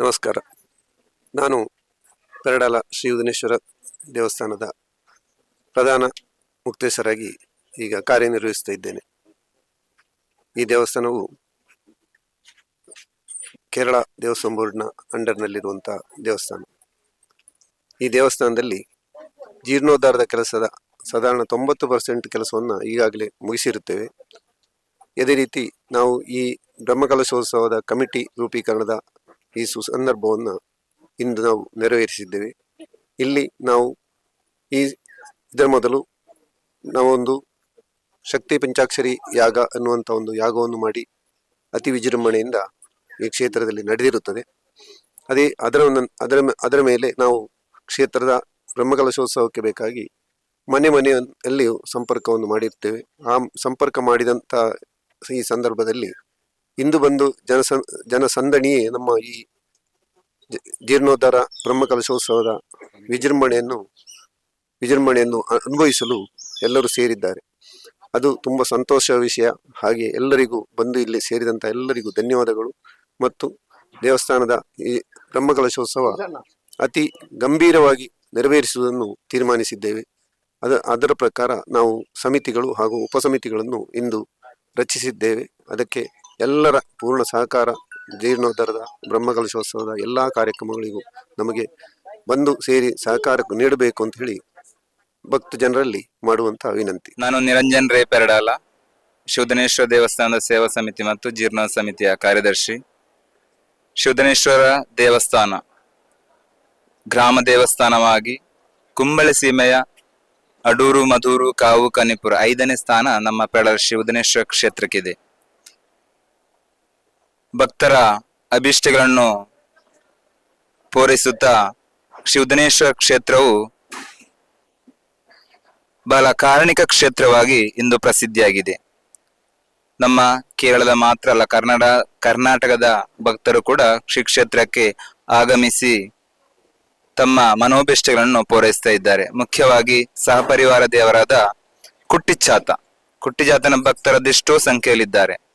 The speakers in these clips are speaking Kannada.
ನಮಸ್ಕಾರ. ನಾನು ಪೆರಡಾಲ ಶ್ರೀ ಉದನೇಶ್ವರ ದೇವಸ್ಥಾನದ ಪ್ರಧಾನ ಮುಕ್ತೇಶ್ವರಾಗಿ ಈಗ ಕಾರ್ಯನಿರ್ವಹಿಸ್ತಾ ಇದ್ದೇನೆ. ಈ ದೇವಸ್ಥಾನವು ಕೇರಳ ದೇವಸ್ವಂ ಬೋರ್ಡ್ನ ಅಂಡರ್ನಲ್ಲಿರುವಂಥ ದೇವಸ್ಥಾನ. ಈ ದೇವಸ್ಥಾನದಲ್ಲಿ ಜೀರ್ಣೋದ್ಧಾರದ ಕೆಲಸದ ಸಾಧಾರಣ ತೊಂಬತ್ತು ಪರ್ಸೆಂಟ್ ಕೆಲಸವನ್ನು ಈಗಾಗಲೇ ಮುಗಿಸಿರುತ್ತೇವೆ. ಅದೇ ರೀತಿ ನಾವು ಈ ಬ್ರಹ್ಮಕಲಶೋತ್ಸವದ ಕಮಿಟಿ ರೂಪೀಕರಣದ ಈ ಸುಸಂದರ್ಭವನ್ನು ಇಂದು ನಾವು ನೆರವೇರಿಸಿದ್ದೇವೆ. ಇಲ್ಲಿ ನಾವು ಈ ಇದರ ಮೊದಲು ನಾವೊಂದು ಶಕ್ತಿ ಪಂಚಾಕ್ಷರಿ ಯಾಗ ಅನ್ನುವಂಥ ಒಂದು ಯಾಗವನ್ನು ಮಾಡಿ ಅತಿ ವಿಜೃಂಭಣೆಯಿಂದ ಈ ಕ್ಷೇತ್ರದಲ್ಲಿ ನಡೆದಿರುತ್ತದೆ. ಅದೇ ಅದರ ಅದರ ಅದರ ಮೇಲೆ ನಾವು ಕ್ಷೇತ್ರದ ಬ್ರಹ್ಮಕಲಶೋತ್ಸವಕ್ಕೆ ಬೇಕಾಗಿ ಮನೆ ಮನೆಯಲ್ಲಿಯೂ ಸಂಪರ್ಕವನ್ನು ಮಾಡಿರ್ತೇವೆ. ಆ ಸಂಪರ್ಕ ಮಾಡಿದಂಥ ಈ ಸಂದರ್ಭದಲ್ಲಿ ಇಂದು ಬಂದು ಜನಸಂ ಜನಸಂದಣಿಯೇ ನಮ್ಮ ಈ ಜೀರ್ಣೋದ್ಧಾರ ಬ್ರಹ್ಮಕಲಶೋತ್ಸವದ ವಿಜೃಂಭಣೆಯನ್ನು ವಿಜೃಂಭಣೆಯನ್ನು ಅನುಭವಿಸಲು ಎಲ್ಲರೂ ಸೇರಿದ್ದಾರೆ. ಅದು ತುಂಬ ಸಂತೋಷ ವಿಷಯ. ಹಾಗೆ ಎಲ್ಲರಿಗೂ ಬಂದು ಇಲ್ಲಿ ಸೇರಿದಂಥ ಎಲ್ಲರಿಗೂ ಧನ್ಯವಾದಗಳು. ಮತ್ತು ದೇವಸ್ಥಾನದ ಈ ಬ್ರಹ್ಮಕಲಶೋತ್ಸವ ಅತಿ ಗಂಭೀರವಾಗಿ ನೆರವೇರಿಸುವುದನ್ನು ತೀರ್ಮಾನಿಸಿದ್ದೇವೆ. ಅದ, ಅದರ ಪ್ರಕಾರ ನಾವು ಸಮಿತಿಗಳು ಹಾಗೂ ಉಪಸಮಿತಿಗಳನ್ನು ಇಂದು ರಚಿಸಿದ್ದೇವೆ. ಅದಕ್ಕೆ ಎಲ್ಲರ ಪೂರ್ಣ ಸಹಕಾರ, ಜೀರ್ಣೋದ್ಧಾರದ, ಬ್ರಹ್ಮಕಲಶೋತ್ಸವದ ಎಲ್ಲ ಕಾರ್ಯಕ್ರಮಗಳಿಗೂ ನಮಗೆ ಬಂದು ಸೇರಿ ಸಹಕಾರ ನೀಡಬೇಕು ಅಂತ ಹೇಳಿ ಭಕ್ತ ಜನರಲ್ಲಿ ಮಾಡುವಂತ ವಿನಂತಿ. ನಾನು ನಿರಂಜನ್ ರೇ ಪೆರಡಾಲ ಶಿವಧನೇಶ್ವರ ದೇವಸ್ಥಾನದ ಸೇವಾ ಸಮಿತಿ ಮತ್ತು ಜೀರ್ಣ ಸಮಿತಿಯ ಕಾರ್ಯದರ್ಶಿ. ಶಿವಧನೇಶ್ವರ ದೇವಸ್ಥಾನ, ಗ್ರಾಮ ದೇವಸ್ಥಾನವಾಗಿ ಕುಂಬಳೆ ಸೀಮೆಯ ಅಡೂರು ಮಧೂರು ಕಾವು ಕನಿಪುರ ಐದನೇ ಸ್ಥಾನ ನಮ್ಮ ಪೆರಡಾಲ ಶಿವಧನೇಶ್ವರ ಕ್ಷೇತ್ರಕ್ಕಿದೆ. ಭಕ್ತರ ಅಭಿಷ್ಟಗಳನ್ನು ಪೂರೈಸುತ್ತಾ ಶಿವಧನೇಶ್ವರ ಕ್ಷೇತ್ರವು ಬಹಳ ಕಾರಣಿಕ ಕ್ಷೇತ್ರವಾಗಿ ಇಂದು ಪ್ರಸಿದ್ಧಿಯಾಗಿದೆ. ನಮ್ಮ ಕೇರಳದ ಮಾತ್ರ ಅಲ್ಲ ಕರ್ನಾಟ ಕರ್ನಾಟಕದ ಭಕ್ತರು ಕೂಡ ಶ್ರೀ ಕ್ಷೇತ್ರಕ್ಕೆ ಆಗಮಿಸಿ ತಮ್ಮ ಮನೋಭಿಷ್ಟಗಳನ್ನು ಪೂರೈಸ್ತಾ ಇದ್ದಾರೆ. ಮುಖ್ಯವಾಗಿ ಸಹಪರಿವಾರ ದೇವರಾದ ಕುಟ್ಟಿಚಾತ ಕುಟ್ಟಿಚಾತನ ಭಕ್ತರದೆಷ್ಟೋ ಸಂಖ್ಯೆಯಲ್ಲಿದ್ದಾರೆ.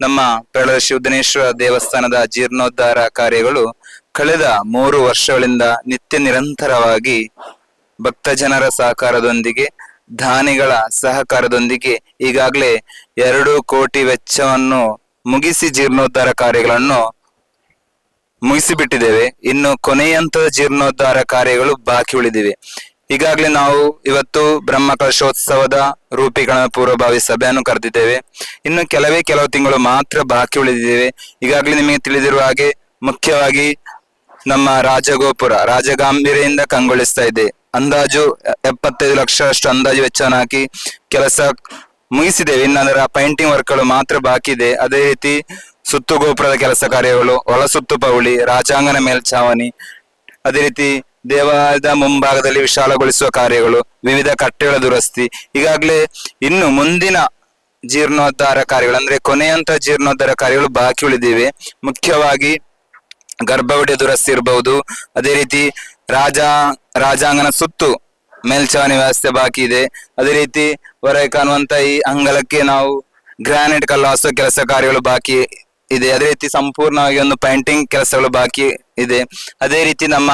ನಮ್ಮ ಪ್ರಳಯ ಶಿವಧನೇಶ್ವರ ದೇವಸ್ಥಾನದ ಜೀರ್ಣೋದ್ಧಾರ ಕಾರ್ಯಗಳು ಕಳೆದ ಮೂರು ವರ್ಷಗಳಿಂದ ನಿತ್ಯ ನಿರಂತರವಾಗಿ ಭಕ್ತ ಜನರ ಸಹಕಾರದೊಂದಿಗೆ, ದಾನಿಗಳ ಸಹಕಾರದೊಂದಿಗೆ ಈಗಾಗಲೇ ಎರಡು ಕೋಟಿ ವೆಚ್ಚವನ್ನು ಮುಗಿಸಿ ಜೀರ್ಣೋದ್ಧಾರ ಕಾರ್ಯಗಳನ್ನು ಮುಗಿಸಿಬಿಟ್ಟಿದ್ದೇವೆ. ಇನ್ನು ಕೊನೆಯ ಹಂತದ ಜೀರ್ಣೋದ್ಧಾರ ಕಾರ್ಯಗಳು ಬಾಕಿ ಉಳಿದಿವೆ. ಈಗಾಗಲೇ ನಾವು ಇವತ್ತು ಬ್ರಹ್ಮ ಕಲಶೋತ್ಸವದ ರೂಪೀಕರಣ ಪೂರ್ವಭಾವಿ ಸಭೆಯನ್ನು ಕರೆದಿದ್ದೇವೆ. ಇನ್ನು ಕೆಲವೇ ಕೆಲವು ತಿಂಗಳು ಮಾತ್ರ ಬಾಕಿ ಉಳಿದಿದ್ದೇವೆ. ಈಗಾಗಲೇ ನಿಮಗೆ ತಿಳಿದಿರುವ ಹಾಗೆ ಮುಖ್ಯವಾಗಿ ನಮ್ಮ ರಾಜಗೋಪುರ, ರಾಜಗಾಂಭೀರ್ಯದಿಂದ ಕಂಗೊಳಿಸ್ತಾ ಇದೆ. ಅಂದಾಜು ಎಪ್ಪತ್ತೈದು ಲಕ್ಷದಷ್ಟು ಅಂದಾಜು ವೆಚ್ಚವನ್ನು ಹಾಕಿ ಕೆಲಸ ಮುಗಿಸಿದ್ದೇವೆ. ಇನ್ನು ಅದರ ಪೈಂಟಿಂಗ್ ವರ್ಕ್ಗಳು ಮಾತ್ರ ಬಾಕಿ ಇದೆ. ಅದೇ ರೀತಿ ಸುತ್ತು ಗೋಪುರದ ಕೆಲಸ ಕಾರ್ಯಗಳು ಒಳಸುತ್ತು ಪೌಳಿ ರಾಜಾಂಗನ ಮೇಲ್ಛಾವಣಿ, ಅದೇ ರೀತಿ ದೇವಾಲಯದ ಮುಂಭಾಗದಲ್ಲಿ ವಿಶಾಲಗೊಳಿಸುವ ಕಾರ್ಯಗಳು, ವಿವಿಧ ಕಟ್ಟೆಗಳ ದುರಸ್ತಿ. ಈಗಾಗಲೇ ಇನ್ನು ಮುಂದಿನ ಜೀರ್ಣೋದ್ಧಾರ ಕಾರ್ಯಗಳು, ಅಂದ್ರೆ ಕೊನೆಯಂತ ಜೀರ್ಣೋದ್ಧಾರ ಕಾರ್ಯಗಳು ಬಾಕಿ ಉಳಿದಿವೆ. ಮುಖ್ಯವಾಗಿ ಗರ್ಭಗುಡಿಯ ದುರಸ್ತಿ ಇರಬಹುದು ಅದೇ ರೀತಿ ರಾಜ ರಾಜಾಂಗನ ಸುತ್ತು ಮೇಲ್ಛಾವಣಿ ವ್ಯವಸ್ಥೆ ಬಾಕಿ ಇದೆ. ಅದೇ ರೀತಿ ಹೊರಗೆ ಕಾಣುವಂತ ಈ ಅಂಗಳಕ್ಕೆ ನಾವು ಗ್ರಾನೈಟ್ ಕಲ್ಲು ಹಾಸುವ ಕೆಲಸ ಕಾರ್ಯಗಳು ಬಾಕಿ ಇದೆ. ಅದೇ ರೀತಿ ಸಂಪೂರ್ಣವಾಗಿ ಒಂದು ಪೇಂಟಿಂಗ್ ಕೆಲಸಗಳು ಬಾಕಿ ಇದೆ. ಅದೇ ರೀತಿ ನಮ್ಮ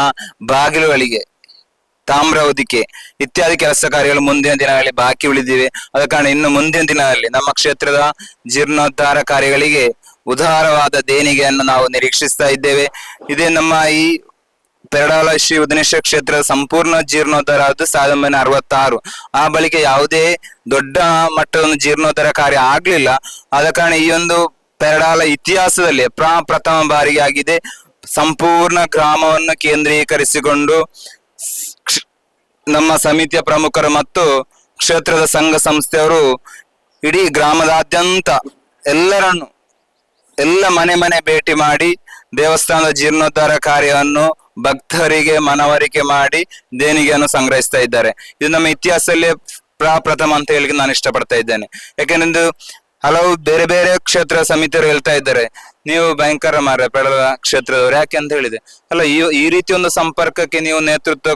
ಬಾಗಿಲುಗಳಿಗೆ ತಾಮ್ರ ಹೊದಿಕೆ ಇತ್ಯಾದಿ ಕೆಲಸ ಕಾರ್ಯಗಳು ಮುಂದಿನ ದಿನಗಳಲ್ಲಿ ಬಾಕಿ ಉಳಿದಿವೆ. ಅದ ಕಾರಣ ಇನ್ನು ಮುಂದಿನ ದಿನಗಳಲ್ಲಿ ನಮ್ಮ ಕ್ಷೇತ್ರದ ಜೀರ್ಣೋದ್ಧಾರ ಕಾರ್ಯಗಳಿಗೆ ಉದಾರವಾದ ದೇಣಿಗೆಯನ್ನು ನಾವು ನಿರೀಕ್ಷಿಸ್ತಾ ಇದ್ದೇವೆ. ಇದೇ ನಮ್ಮ ಈ ಪೆರಡಾಲ ಶ್ರೀ ಉದನೇಶ್ವರ ಕ್ಷೇತ್ರದ ಸಂಪೂರ್ಣ ಜೀರ್ಣೋದ್ಧಾರ ಆದ್ದು ಸಾವಿರದ ಒಂಬೈನೂರ ಅರವತ್ತಾರು. ಆ ಬಳಿಕ ಯಾವುದೇ ದೊಡ್ಡ ಮಟ್ಟದ ಜೀರ್ಣೋದ್ಧಾರ ಕಾರ್ಯ ಆಗ್ಲಿಲ್ಲ. ಆದ ಕಾರಣ ಈ ಒಂದು ಪೆರಡಾಲ ಇತಿಹಾಸದಲ್ಲಿ ಪ್ರಾ ಪ್ರಥಮ ಬಾರಿಗೆ ಆಗಿದೆ ಸಂಪೂರ್ಣ ಗ್ರಾಮವನ್ನು ಕೇಂದ್ರೀಕರಿಸಿಕೊಂಡು ನಮ್ಮ ಸಮಿತಿಯ ಪ್ರಮುಖರು ಮತ್ತು ಕ್ಷೇತ್ರದ ಸಂಘ ಸಂಸ್ಥೆಯವರು ಇಡೀ ಗ್ರಾಮದಾದ್ಯಂತ ಎಲ್ಲರನ್ನು ಎಲ್ಲ ಮನೆ ಮನೆ ಭೇಟಿ ಮಾಡಿ ದೇವಸ್ಥಾನದ ಜೀರ್ಣೋದ್ಧಾರ ಕಾರ್ಯವನ್ನು ಭಕ್ತರಿಗೆ ಮನವರಿಕೆ ಮಾಡಿ ದೇಣಿಗೆಯನ್ನು ಸಂಗ್ರಹಿಸ್ತಾ ಇದ್ದಾರೆ. ಇದು ನಮ್ಮ ಇತಿಹಾಸದಲ್ಲಿ ಪ್ರಪ್ರಥಮ ಅಂತ ಹೇಳಿ ನಾನು ಇಷ್ಟಪಡ್ತಾ ಇದ್ದೇನೆ. ಯಾಕೆಂದ್ರೆ ಹಲವು ಬೇರೆ ಬೇರೆ ಕ್ಷೇತ್ರ ಸಮಿತಿಯವರು ಹೇಳ್ತಾ ಇದ್ದಾರೆ. ನೀವು ಭಯಂಕರ ಮಾರ ಪೆಡಲ ಕ್ಷೇತ್ರದವರು. ಯಾಕೆ ಅಂತ ಹೇಳಿದೆ ಅಲ್ಲ, ಈ ಈ ರೀತಿ ಒಂದು ಸಂಪರ್ಕಕ್ಕೆ ನೀವು ನೇತೃತ್ವ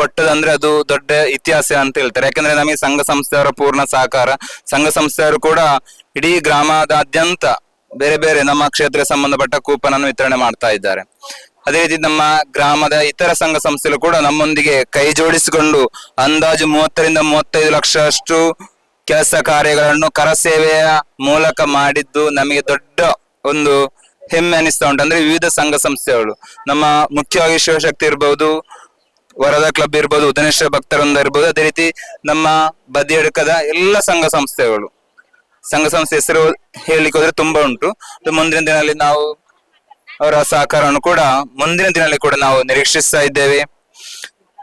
ಕೊಟ್ಟದಂದ್ರೆ ಅದು ದೊಡ್ಡ ಇತಿಹಾಸ ಅಂತ ಹೇಳ್ತಾರೆ. ಯಾಕಂದ್ರೆ ನಮಗೆ ಸಂಘ ಸಂಸ್ಥೆಯವರ ಪೂರ್ಣ ಸಹಕಾರ. ಸಂಘ ಸಂಸ್ಥೆಯವರು ಕೂಡ ಇಡೀ ಗ್ರಾಮದಾದ್ಯಂತ ಬೇರೆ ಬೇರೆ ನಮ್ಮ ಕ್ಷೇತ್ರ ಸಂಬಂಧಪಟ್ಟ ಕೂಪನ್ ಅನ್ನು ವಿತರಣೆ ಮಾಡ್ತಾ ಇದ್ದಾರೆ. ಅದೇ ರೀತಿ ನಮ್ಮ ಗ್ರಾಮದ ಇತರ ಸಂಘ ಸಂಸ್ಥೆಗಳು ಕೂಡ ನಮ್ಮೊಂದಿಗೆ ಕೈ ಜೋಡಿಸಿಕೊಂಡು ಅಂದಾಜು ಮೂವತ್ತರಿಂದ ಮೂವತ್ತೈದು ಲಕ್ಷ ಅಷ್ಟು ಕೆಲಸ ಕಾರ್ಯಗಳನ್ನು ಕರಸೇವೆಯ ಮೂಲಕ ಮಾಡಿದ್ದು ನಮಗೆ ದೊಡ್ಡ ಒಂದು ಹೆಮ್ಮೆ ಅನಿಸ್ತಾ ಉಂಟು. ಅಂದ್ರೆ ವಿವಿಧ ಸಂಘ ಸಂಸ್ಥೆಗಳು. ನಮ್ಮ ಮುಖ್ಯವಾಗಿ ಶಿವಶಕ್ತಿ ಇರ್ಬೋದು, ವರದ ಕ್ಲಬ್ ಇರ್ಬೋದು ಉದನೇಶ್ವರ ಭಕ್ತರಂದ ಇರ್ಬೋದು, ಅದೇ ರೀತಿ ನಮ್ಮ ಬದಿಯಡಕದ ಎಲ್ಲ ಸಂಘ ಸಂಸ್ಥೆಗಳು. ಸಂಘ ಸಂಸ್ಥೆ ಹೆಸರು ಹೇಳಲಿಕ್ಕೆ ಹೋದ್ರೆ ತುಂಬಾ ಉಂಟು. ಮುಂದಿನ ದಿನದಲ್ಲಿ ನಾವು ಅವರ ಸಹಕಾರವನ್ನು ಕೂಡ ಮುಂದಿನ ದಿನದಲ್ಲಿ ಕೂಡ ನಾವು ನಿರೀಕ್ಷಿಸ್ತಾ ಇದ್ದೇವೆ.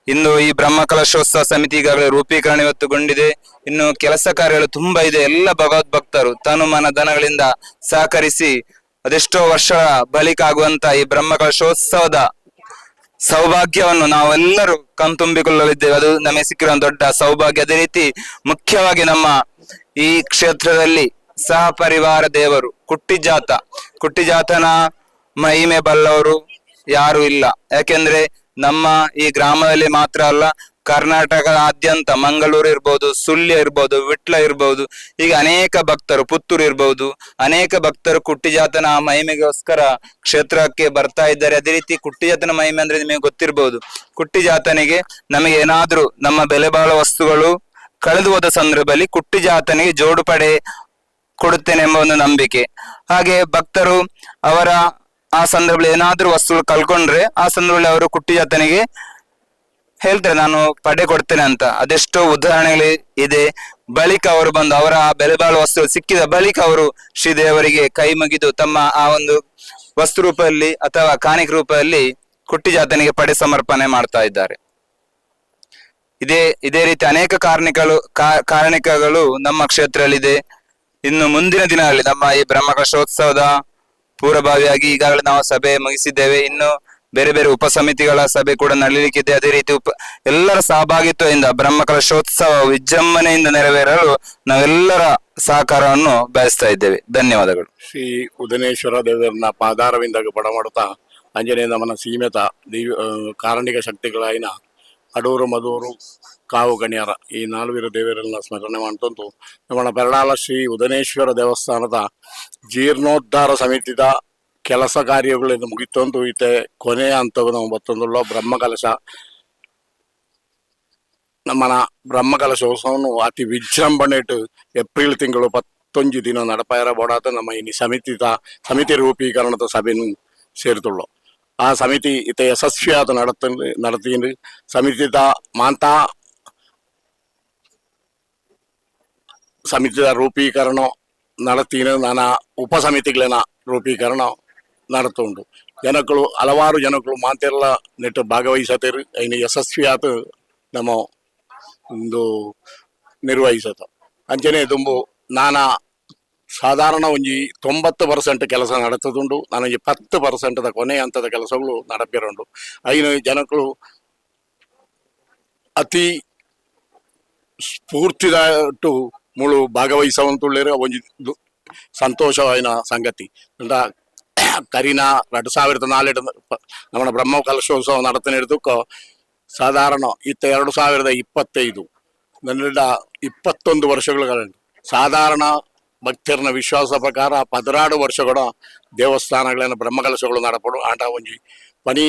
ಇನ್ನು ಈ ಬ್ರಹ್ಮ ಕಲಶೋತ್ಸವ ಸಮಿತಿ ಈಗಾಗಲೇ ರೂಪೀಕರಣ ಇವತ್ತುಗೊಂಡಿದೆ. ಇನ್ನು ಕೆಲಸ ಕಾರ್ಯಗಳು ತುಂಬಾ ಇದೆ. ಎಲ್ಲ ಭಗವದ್ ಭಕ್ತರು ತನು ಮನ ಧನಗಳಿಂದ ಸಹಕರಿಸಿ ಅದೆಷ್ಟೋ ವರ್ಷ ಬಳಿಕ ಆಗುವಂತ ಈ ಬ್ರಹ್ಮ ಕಲಶೋತ್ಸವದ ಸೌಭಾಗ್ಯವನ್ನು ನಾವೆಲ್ಲರೂ ಕಣ್ತುಂಬಿಕೊಳ್ಳಲಿದ್ದೇವೆ. ಅದು ನಮಗೆ ಸಿಕ್ಕಿರುವ ದೊಡ್ಡ ಸೌಭಾಗ್ಯ. ಅದೇ ರೀತಿ ಮುಖ್ಯವಾಗಿ ನಮ್ಮ ಈ ಕ್ಷೇತ್ರದಲ್ಲಿ ಸಹ ಪರಿವಾರ ದೇವರು ಕುಟ್ಟಿಜಾತ. ಕುಟ್ಟಿಜಾತನ ಮಹಿಮೆ ಬಲ್ಲವರು ಯಾರು ಇಲ್ಲ. ಯಾಕೆಂದ್ರೆ ನಮ್ಮ ಈ ಗ್ರಾಮದಲ್ಲಿ ಮಾತ್ರ ಅಲ್ಲ, ಕರ್ನಾಟಕದಾದ್ಯಂತ ಮಂಗಳೂರು ಇರ್ಬೋದು, ಸುಳ್ಯ ಇರ್ಬೋದು, ವಿಟ್ಲ ಇರ್ಬೋದು, ಈಗ ಅನೇಕ ಭಕ್ತರು, ಪುತ್ತೂರು ಇರ್ಬೋದು, ಅನೇಕ ಭಕ್ತರು ಕುಟ್ಟಿಜಾತನ ಮಹಿಮೆಗೋಸ್ಕರ ಕ್ಷೇತ್ರಕ್ಕೆ ಬರ್ತಾ ಇದ್ದಾರೆ. ಅದೇ ರೀತಿ ಕುಟ್ಟಿಜಾತನ ಮಹಿಮೆ ಅಂದ್ರೆ ನಿಮಗೆ ಗೊತ್ತಿರ್ಬೋದು. ಕುಟ್ಟಿಜಾತನಿಗೆ ನಮಗೆ ಏನಾದ್ರೂ ನಮ್ಮ ಬೆಲೆ ಬಾಳುವ ವಸ್ತುಗಳು ಕಳೆದು ಹೋದ ಸಂದರ್ಭದಲ್ಲಿ ಕುಟ್ಟಿಜಾತನಿಗೆ ಜೋಡುಪಡೆ ಕೊಡುತ್ತೇನೆ ಎಂಬ ಒಂದು ನಂಬಿಕೆ. ಹಾಗೆ ಭಕ್ತರು ಅವರ ಆ ಸಂದರ್ಭದಲ್ಲಿ ಏನಾದ್ರೂ ವಸ್ತು ಕಲ್ಕೊಂಡ್ರೆ ಆ ಸಂದರ್ಭದಲ್ಲಿ ಅವರು ಕುಟ್ಟಿ ಜಾತನೆಗೆ ಹೇಳ್ತಾರೆ, ನಾನು ಪಡೆ ಕೊಡ್ತೇನೆ ಅಂತ. ಅದೆಷ್ಟೋ ಉದಾಹರಣೆಗಳು ಇದೆ. ಬಳಿಕ ಅವರು ಬಂದು ಅವರ ಆ ಬೆಲೆ ಬಾಳುವ ವಸ್ತು ಸಿಕ್ಕಿದ ಬಳಿಕ ಅವರು ಶ್ರೀದೇವರಿಗೆ ಕೈ ಮುಗಿದು ತಮ್ಮ ಆ ಒಂದು ವಸ್ತು ರೂಪದಲ್ಲಿ ಅಥವಾ ಕಾಣಿಕ ರೂಪದಲ್ಲಿ ಕುಟ್ಟಿ ಜಾತನಿಗೆ ಪಡೆ ಸಮರ್ಪಣೆ ಮಾಡ್ತಾ ಇದ್ದಾರೆ. ಇದೇ ಇದೇ ರೀತಿ ಅನೇಕ ಕಾರಣಿಕಗಳು ಕಾರಣಿಕಗಳು ನಮ್ಮ ಕ್ಷೇತ್ರದಲ್ಲಿದೆ. ಇನ್ನು ಮುಂದಿನ ದಿನಗಳಲ್ಲಿ ನಮ್ಮ ಈ ಬ್ರಹ್ಮಕಲಶೋತ್ಸವದ ಪೂರ್ವಭಾವಿಯಾಗಿ ಈಗಾಗಲೇ ನಾವು ಸಭೆ ಮುಗಿಸಿದ್ದೇವೆ. ಇನ್ನು ಬೇರೆ ಬೇರೆ ಉಪ ಸಮಿತಿಗಳ ಸಭೆ ಕೂಡ ನಡೆಯಲಿಕ್ಕಿದೆ ಅದೇ ರೀತಿ ಉಪ ಎಲ್ಲರ ಸಹಭಾಗಿತ್ವದಿಂದ ಬ್ರಹ್ಮಕಲಶೋತ್ಸವ ವಿಜೃಂಭಣೆಯಿಂದ ನೆರವೇರಲು ನಾವೆಲ್ಲರ ಸಹಕಾರವನ್ನು ಬಯಸ್ತಾ ಇದ್ದೇವೆ. ಧನ್ಯವಾದಗಳು. ಶ್ರೀ ಉದನೇಶ್ವರ ದೇವರನ್ನ ಪಾದಾರವಿಂದ ಬಡ ಮಾಡುತ್ತಾ ಆಂಜನೇಯ ನಮನ ಸೀಮಿತ ದೈವ ಆ, ಕಾರಣಿಕ ಶಕ್ತಿಗಳಾಯಿನ ಅಡೂರು ಮಧೂರು ಕಾವು ಗಣ್ಯರ ಈ ನಾಲ್ವರು ದೇವರನ್ನ ಸ್ಮರಣೆ ಮಾಡುವಂಥದ್ದು ನಮ್ಮ ಬೆರಳಾಲ ಶ್ರೀ ಉದನೇಶ್ವರ ದೇವಸ್ಥಾನದ ಜೀರ್ಣೋದ್ಧಾರ ಸಮಿತಿದ ಕೆಲಸ ಕಾರ್ಯಗಳಿಂದ ಮುಗಿತೊಂದು ಈತೆ ಕೊನೆಯ ಹಂತವು ನಾವು ಮತ್ತೊಂದುಳ್ಳ ಬ್ರಹ್ಮಕಲಶ. ನಮ್ಮನ ಬ್ರಹ್ಮಕಲಶೋತ್ಸವವನ್ನು ಅತಿ ವಿಜೃಂಭಣೆ ಇಟ್ಟು ಏಪ್ರಿಲ್ ತಿಂಗಳು ಪತ್ತೊಂದು ದಿನ ನಡಪ ಇರಬೋಡಾದ ನಮ್ಮ ಇನ್ನು ಸಮಿತಿದ ಸಮಿತಿ ರೂಪೀಕರಣದ ಸಭೆಯನ್ನು ಸೇರಿತುಳ್ಳೋ. ಆ ಸಮಿತಿ ಇತ ಯಶಸ್ವಿಯಾದ ನಡತ ನಡೆತೀನಿ ಸಮಿತಿದ ಮಾಂತಾ ಸಮಿತಿದ ರೂಪೀಕರಣ നടത്തിന് ನಾನಾ ಉಪಸಮಿತಿಗಳನ್ನ ರೂಪೀಕರಣ നടത്തുന്നുണ്ട് ಜನಗಳು ಹಲವಾರು ಜನಗಳು ಮಾತೆಲ್ಲ ನೆಟ್ಟು ಭಾಗವಹಿಸತೇರು ಐನು ಯಶಸ್ವಿಯಾದ ನಮ್ಮ ಒಂದು ನಿರ್ವಹಿಸತ ಅಂಚನೆ ದುಂಬು ನಾನಾ ಸಾಧಾರಣ ಒಂಜಿ ತೊಂಬತ್ತು ಪರ್ಸೆಂಟ್ ಕೆಲಸ ನಡೆತದುಂಡು ನನಗೆ ಪತ್ತು ಪರ್ಸೆಂಟ್ದ ಕೊನೆ ಹಂತದ ಕೆಲಸಗಳು ನಡಪಿರುಂಡು ಐನು ಜನಗಳು ಅತಿ ಸ್ಫೂರ್ತಿದಾಟ್ಟು ಮುಳು ಭಾಗವಹಿಸುವಂತುಳ್ಳೇರು ಸಂತೋಷವಾದ ಸಂತೋಷವಾಯಿನ ಸಂಗತಿ. ಕರಿನ ಎರಡು ಸಾವಿರದ ನಾಲ್ಕು ನಮ್ಮ ಬ್ರಹ್ಮ ಕಲಶೋತ್ಸವ ನಡೆತನಿಡ್ದಕ್ಕೆ ಸಾಧಾರಣ ಇತ್ತ ಎರಡು ಸಾವಿರದ ಇಪ್ಪತ್ತೈದು ನನ್ನ ಇಪ್ಪತ್ತೊಂದು ವರ್ಷಗಳ ಸಾಧಾರಣ ಭಕ್ತರನ ವಿಶ್ವಾಸ ಪ್ರಕಾರ ಪದಿನಾಡು ವರ್ಷಗಳ ದೇವಸ್ಥಾನಗಳನ್ನು ಬ್ರಹ್ಮಕಲಶಗಳು ನಡಪಡು ಆಟ ಒಂಜಿ ಪನಿ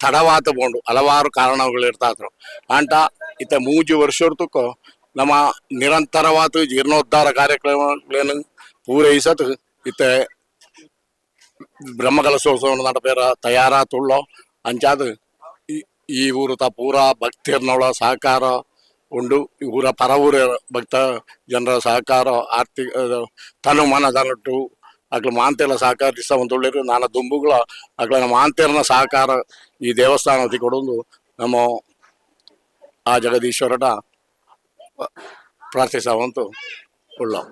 ತಡವಾತ ಬೋಂಡು ಹಲವಾರು ಕಾರಣಗಳು ಇರ್ತಾದ್ರು. ಆಂಟ ಇತ್ತ ಮೂಜಿ ವರ್ಷ ಹೊರತುಕ ನಮ್ಮ ನಿರಂತರವಾದ ಜೀರ್ಣೋದ್ಧಾರ ಕಾರ್ಯಕ್ರಮಗಳನ್ನು ಪೂರೈಸತ್ ಇತ್ತ ಬ್ರಹ್ಮಕಲಶೋತ್ಸವ ನಡಪೇರ ತಯಾರಾತುಳ್ಳೋ ಅಂಚಾದ ಈ- ಊರು ತ ಪೂರ ಭಕ್ತಿರ್ನೊಳ ಸಹಕಾರ ಉಂಡು. ಈ ಊರ ಪರ ಊರ ಭಕ್ತ ಜನರ ಸಹಕಾರ, ಆರ್ಥಿಕ ತನು ಮನ ತನ್ನಟ್ಟು ಸಹಕಾರ ಮಾಂತೆಲ್ಲ ಸಹಕರಿಸ್ತಾ ಒಂದುಳ್ಳೇರು ನಾನಾ ದುಂಬುಗಳ ಅಗ್ಲ ಮಾಂತೆರ್ನ ಸಹಕಾರ ಈ ದೇವಸ್ಥಾನ ಕೊಡೊಂದು ನಮ್ಮ ಆ ಜಗದೀಶ್ವರನ Francis Alonso, por lado.